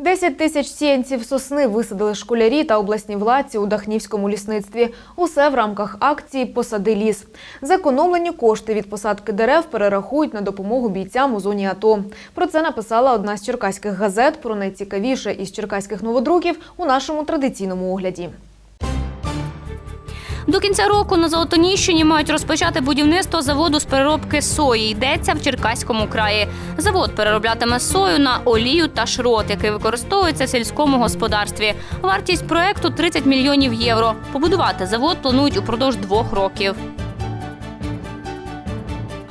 10 тисяч сіянців сосни висадили школярі та обласні владці у Дахнівському лісництві. Усе в рамках акції Посади ліс. Зекономлені кошти від посадки дерев перерахують на допомогу бійцям у зоні АТО. Про це написала одна з черкаських газет. Про найцікавіше із черкаських новодруків у нашому традиційному огляді. До кінця року на Золотоніщині мають розпочати будівництво заводу з переробки сої. Йдеться в Черкаському краї. Завод перероблятиме сою на олію та шрот, який використовується в сільському господарстві. Вартість проекту 30 мільйонів євро. Побудувати завод планують упродовж двох років.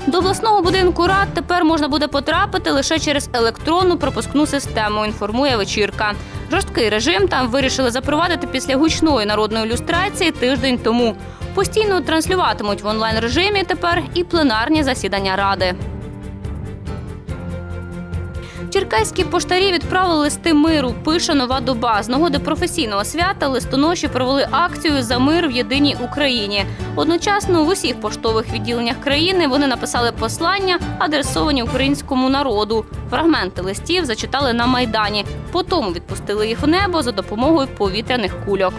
До обласного будинку рад тепер можна буде потрапити лише через електронну пропускну систему. Інформує вечірка. Жорсткий режим там вирішили запровадити після гучної народної люстрації тиждень тому. Постійно транслюватимуть в онлайн режимі тепер і пленарні засідання ради. Черкаські поштарі відправили листи миру. Пише нова доба. З нагоди професійного свята листоноші провели акцію за мир в єдиній Україні. Одночасно в усіх поштових відділеннях країни вони написали послання, адресовані українському народу. Фрагменти листів зачитали на майдані. Потім відпустили їх в небо за допомогою повітряних кульок.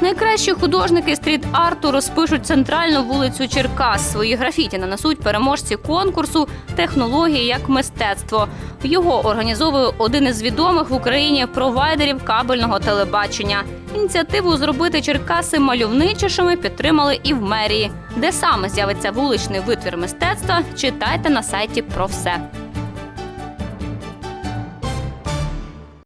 Найкращі художники стріт-арту розпишуть центральну вулицю Черкас. Свої графіті нанесуть переможці конкурсу Технології як мистецтво. Його організовує один із відомих в Україні провайдерів кабельного телебачення. Ініціативу зробити Черкаси мальовничішими підтримали і в мерії. Де саме з'явиться вуличний витвір мистецтва, читайте на сайті про все.